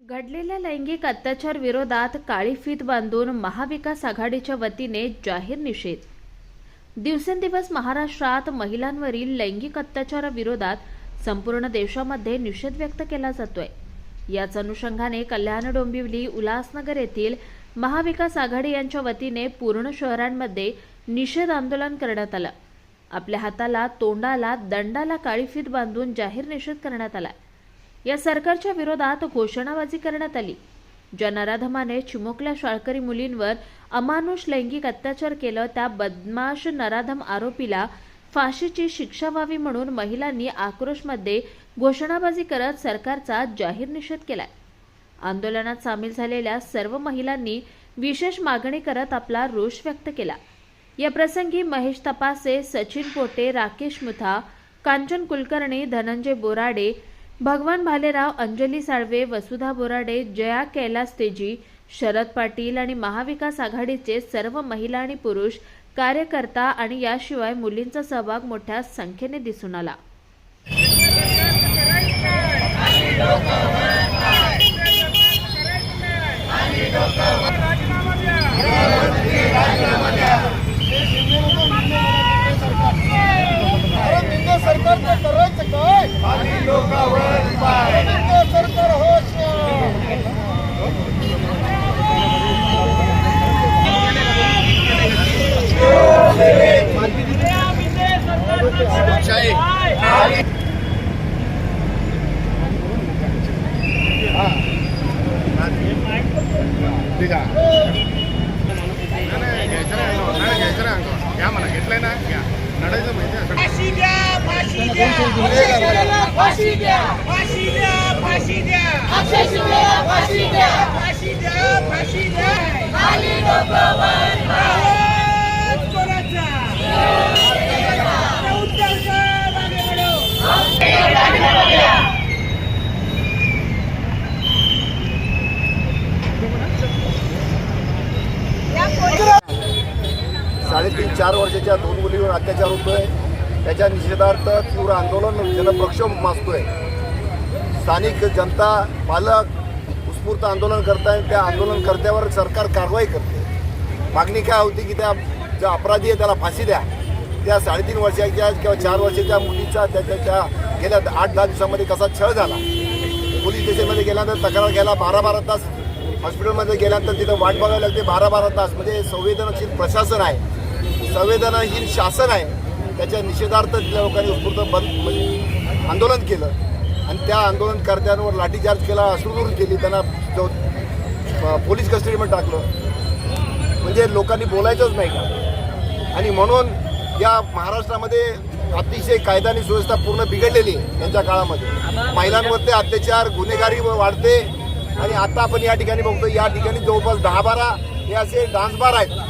घडलेल्या लैंगिक अत्याचार विरोधात काळी फीत बांधून महाविकास आघाडीच्या वतीने जाहीर निषेध. दिवसेंदिवस महाराष्ट्रात महिलांवरील लैंगिक अत्याचाराविरोधात संपूर्ण देशामध्ये निषेध व्यक्त केला जातोय. याच अनुषंगाने कल्याण डोंबिवली उल्हासनगर येथील महाविकास आघाडी यांच्या वतीने पूर्ण शहरांमध्ये निषेध आंदोलन करण्यात आलं. आपल्या हाताला तोंडाला दंडाला काळी फीत बांधून जाहीर निषेध करण्यात आला या सरकारच्या विरोधात घोषणाबाजी करण्यात आली. ज्या नराधमाने चिमुकल्या शाळकरी मुलींवर अमानुष लैंगिक अत्याचार केलं त्या बदमाश नराधम आरोपीला फाशीची शिक्षा व्हावी म्हणून महिलांनी आक्रोशमध्ये घोषणाबाजी करत सरकारचा जाहीर निषेध केलाय. आंदोलनात सामील झालेल्या सर्व महिलांनी विशेष मागणी करत आपला रोष व्यक्त केला. या प्रसंगी महेश तपासे सचिन पोटे राकेश मुथा कांचन कुलकर्णी धनंजय बोराडे भगवान भालेराव अंजली साळवे वसुधा बोराडे जया कैलास तेजी शरद पाटील आणि महाविकास आघाडीचे सर्व महिला आणि पुरुष कार्यकर्ता आणि याशिवाय मुलींचा सहभाग मोठ्या संख्येने दिसून आला. निंदे सरकारचं करायचं काय निंदे सरकार हो ठीक आहे घ्यायचं नाही घ्यायचं नाही घ्या मला घेतलंय ना घ्या नडायचं माहिती आहे फाशी द्या फाशी द्या. फाशी द्या. फाशी द्या फाशी द्या. अक्षय शिवलेला फाशी द्या. फाशी द्या फाशी द्या. खाली कोणाचा उत्तर कर मागे वळो. साडेतीन चार वर्षाच्या दोन मुलीवर अत्याचार होतोय. त्याच्या निषेधार्थ तीव्र आंदोलन जनप्रक्षोभ माजतोय स्थानिक जनता पालक उत्स्फूर्त आंदोलन करताय त्या आंदोलनकर्त्यावर सरकार कारवाई करते. मागणी काय होती की त्या ज्या अपराधी आहे त्याला फाशी द्या. त्या साडेतीन वर्षाच्या किंवा चार वर्षाच्या मुलीचा त्याच्या त्या गेल्या आठ दहा दिवसामध्ये कसा छळ झाला. पोलीस स्टेशनमध्ये गेल्यानंतर तक्रार घ्यायला बारा बारा तास हॉस्पिटलमध्ये गेल्यानंतर तिथं वाट बघायला लागते. बारा बारा तास. म्हणजे संवेदनशील प्रशासन आहे. संवेदनाहीन शासन आहे त्याच्या निषेधार्थ तिथल्या लोकांनी उत्स्फूर्त बंद म्हणजे आंदोलन केलं. आणि त्या आंदोलनकर्त्यांवर लाठीचार्ज केला अश्रुदूर केली त्यांना पोलीस कस्टडीमध्ये टाकलं. म्हणजे लोकांनी बोलायचंच नाही का? आणि म्हणून या महाराष्ट्रामध्ये अतिशय कायदा आणि सुव्यवस्था पूर्ण बिघडलेली आहे यांच्या काळामध्ये. महिलांवरते अत्याचार गुन्हेगारी वाढते. आणि आता आपण या ठिकाणी बघतो या ठिकाणी जवळपास दहा बारा हे असे डान्स बार आहेत.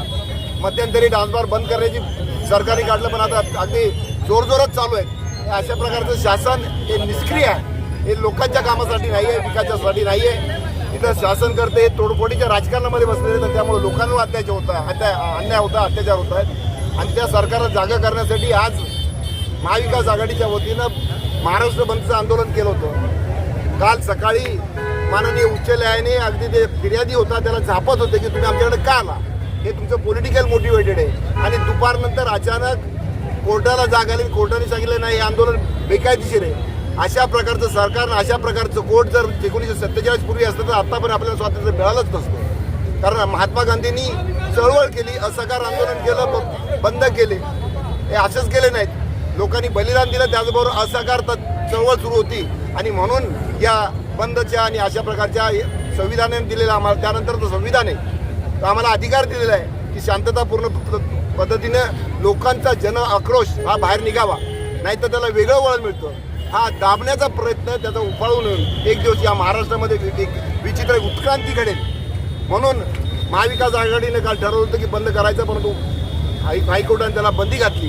मध्यंतरी डान्सबार बंद करण्याची सरकारी काढलं पण आता अगदी जोरजोरात चालू आहे अशा प्रकारचं शासन हे निष्क्रिय आहे. हे लोकांच्या कामासाठी नाही आहे विकासासाठी नाही आहे इथं शासन करते हे तोडफोडीच्या राजकारणामध्ये बसलेले तर त्यामुळे लोकांवर अत्याचार होत आहे अत्या अन्याय होता अत्याचार होत आहेत. आणि त्या सरकारला जागा करण्यासाठी आज महाविकास आघाडीच्या वतीनं महाराष्ट्र बंदचं आंदोलन केलं होतं. काल सकाळी माननीय उच्च न्यायालयाने अगदी ते फिर्यादी होता त्याला झापत होते की तुम्ही आमच्याकडे का आला? हे तुमचं पॉलिटिकल मोटिवेटेड आहे. आणि दुपारनंतर अचानक कोर्टाला जाग आली. कोर्टाने सांगितलं नाही हे आंदोलन बेकायदेशीर आहे. अशा प्रकारचं सरकार अशा प्रकारचं कोर्ट जर एकोणीसशे सत्तेचाळीस पूर्वी असतं तर आता पण आपल्याला स्वातंत्र्य मिळालंच नसतं. कारण महात्मा गांधींनी चळवळ केली असहकार आंदोलन केलं बंद केले. हे असंच केले नाहीत. लोकांनी बलिदान दिलं त्याचबरोबर असहकार चळवळ सुरू होती. आणि म्हणून या बंदच्या आणि अशा प्रकारच्या संविधानाने दिलेलं आम्हाला त्यानंतर तो संविधान आहे. तर आम्हाला अधिकार दिलेला आहे की शांततापूर्ण पद्धतीनं लोकांचा जन आक्रोश हा बाहेर निघावा. नाहीतर त्याला वेगळं वळण मिळतं. हा दाबण्याचा प्रयत्न त्याचा उफाळून एक दिवस या महाराष्ट्रामध्ये एक- विचित्र उत्क्रांती घडेल. म्हणून महाविकास आघाडीने काल ठरवलं होतं की बंद करायचं परंतु हाय हायकोर्टाने त्याला बंदी घातली.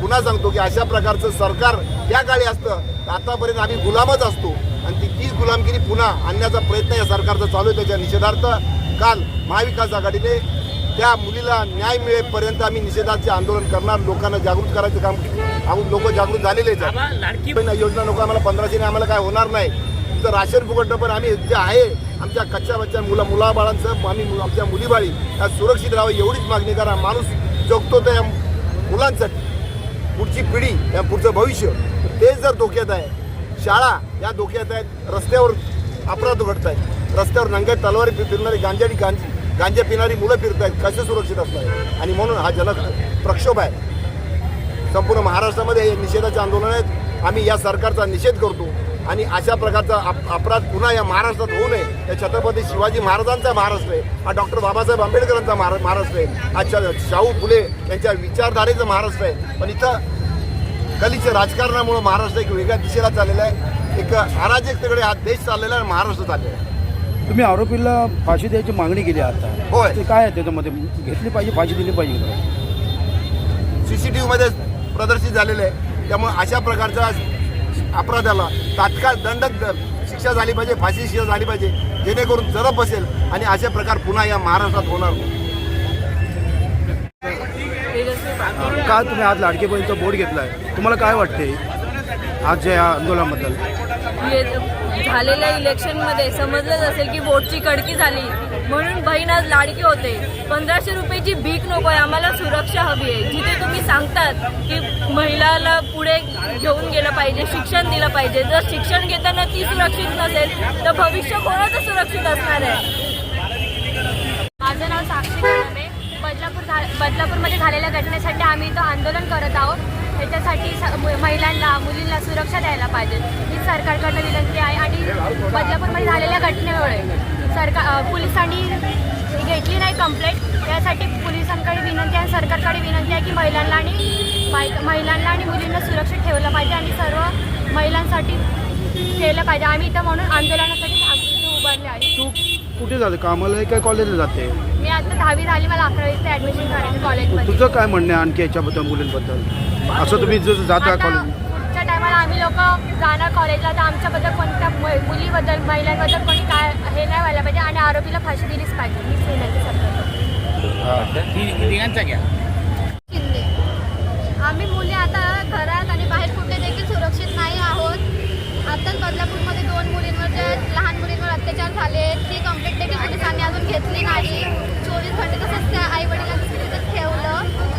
पुन्हा सांगतो की अशा प्रकारचं सरकार त्या काळी असतं. आतापर्यंत आम्ही गुलामच असतो. आणि ती तीच गुलामगिरी पुन्हा आणण्याचा प्रयत्न या सरकारचा चालू आहे त्याच्या निषेधार्थ काल महाविकास आघाडीने त्या मुलीला न्याय मिळेपर्यंत आम्ही निषेधाचे आंदोलन करणार. लोकांना जागृत करायचं काम लोक जागृत झालेलेच योजना नको आम्हाला पंधराशेने आम्हाला काय होणार नाही. तर राशन फुकटनं पण आम्ही जे आहे आमच्या कच्च्या बच्च्या मुला मुलाबाळांचं आम्ही आमच्या मुलीबाळी या सुरक्षित राहावं एवढीच मागणी करा. माणूस जगतो त्या मुलांसाठी. पुढची पिढी या पुढचं भविष्य तेच जर धोक्यात आहे. शाळा या धोक्यात आहेत रस्त्यावर अपराध घडत आहेत रस्त्यावर नंगे तलवारी फिरणारी गांजाडी गांजी गांजा पिणारी मुलं फिरत आहेत कसे सुरक्षित असतात आणि म्हणून हा जन प्रक्षोभ आहे. संपूर्ण महाराष्ट्रामध्ये हे निषेधाचे आंदोलन आहेत. आम्ही या सरकारचा निषेध करतो. आणि अशा प्रकारचा अप- अपराध पुन्हा या महाराष्ट्रात होऊ नये. या छत्रपती शिवाजी महाराजांचा महाराष्ट्र आहे. हा डॉक्टर बाबासाहेब आंबेडकरांचा महारा- महाराष्ट्र आहे. हा शाहू फुले यांच्या विचारधारेचं महाराष्ट्र आहे. पण इथं कलीच्या राजकारणामुळे महाराष्ट्र एक वेगळ्या दिशेला चाललेला आहे. एक अराजकतेकडे हा देश चाललेला आहे आणि महाराष्ट्र चाललेला आहे. तुम्ही आरोपीला फाशी द्यायची मागणी केली आता. होय. ते काय आहे त्याच्यामध्ये? घेतली पाहिजे फाशी दिली पाहिजे का? सीसीटीव्ही मध्ये प्रदर्शित झालेले आहे. त्यामुळे अशा प्रकारच्या अपराधाला तात्काळ दंड शिक्षा झाली पाहिजे फाशी शिक्षा झाली पाहिजे जेणेकरून जरब बसेल आणि असे प्रकार पुन्हा या महाराष्ट्रात होणार. नाही. का तुम्ही आज लाडकी बहिणीचा बोर्ड घेतला आहे तुम्हाला काय वाटते आज या आंदोलनाबद्दल? झालेल्या इलेक्शनमध्ये समजलंच असेल की वोटची कडकी झाली. म्हणून बहीण आज लाडकी होते. पंधराशे रुपयाची भीक नको आहे आम्हाला सुरक्षा हवी आहे. जिथे तुम्ही सांगतात की महिलाला पुढे घेऊन गेलं पाहिजे शिक्षण दिलं पाहिजे. जर शिक्षण घेताना ती सुरक्षित नसेल तर भविष्य कोणाचं सुरक्षित असणार आहे? माझं नाव साक्षी कदम आहे बदलापूर झा बदलापूरमध्ये झालेल्या घटनेसाठी आम्ही इथं आंदोलन करत आहोत. त्याच्यासाठी स- मु- महिलांना मुलींना सुरक्षा द्यायला पाहिजे. ही सरकारकडनं विनंती आहे आणि बदलापूरमध्ये झालेल्या घटनेमुळे सरकार पोलिसांनी घेतली नाही कंप्लेंट त्यासाठी पोलिसांकडे विनंती आहे सरकारकडे विनंती आहे की महिलांना आणि महिलांना आणि मुलींना सुरक्षित ठेवलं पाहिजे आणि सर्व महिलांसाठी केलं पाहिजे. आम्ही इथं म्हणून आंदोलनासाठी उभारली आहे. तू कुठे जाते कामाला आहे काय कॉलेजला जाते? मी आता दहावी झाली मला अकरावीचं ऍडमिशन करायचं कॉलेजमध्ये तुझं काय म्हणणं आहे आणखी याच्याबद्दल मुलींबद्दल? असं तुम्ही जर जाता कॉलेज आम्ही लोक जाणार कॉलेजला तर आमच्याबद्दल कोणत्या मु- मुलीबद्दल महिलांबद्दल कोणी काय हे नाही व्हायला पाहिजे आणि आरोपीला फाशी दिलीच पाहिजे. हीच विनंती शिंदे आम्ही मुली आता घरात आणि बाहेर कुठे देखील सुरक्षित नाही आहोत. आताच बदलापूरमध्ये दोन मुलींवर जे लहान मुलींवर अत्याचार झाले ती कंप्लेंट देखील पोलिसांनी अजून घेतली नाही. चोवीस घंटे तसंच त्या आई वडिलांनी तिथं ठेवलं.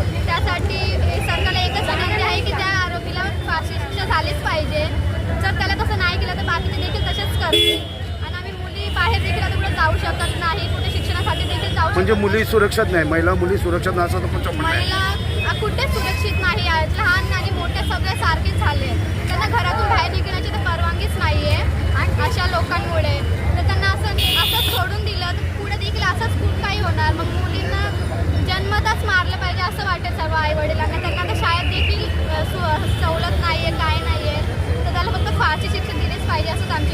म्हणजे मुली सुरक्षित नाही महिला मुली सुरक्षित नाही असं तुमचं म्हणणं आहे महिला कुठे सुरक्षित नाही आहेत. लहान आणि मोठे सगळे सारखे झाले त्यांना घरातून बाहेर निघण्याची तर परवानगीच नाही आहे आणि? अशा लोकांमुळे. तर त्यांना असं असंच सोडून दिलं तर पुढे देखील असंच खूप काही होणार. मग मुलींना जन्मतच मारलं पाहिजे असं वाटेल सर्व आई वडिलांना त्यांना तर शाळेत देखील सवलत नाही आहे काय नाही आहे तर त्याला फक्त फारशी शिक्षण दिलीच पाहिजे असंच आमचं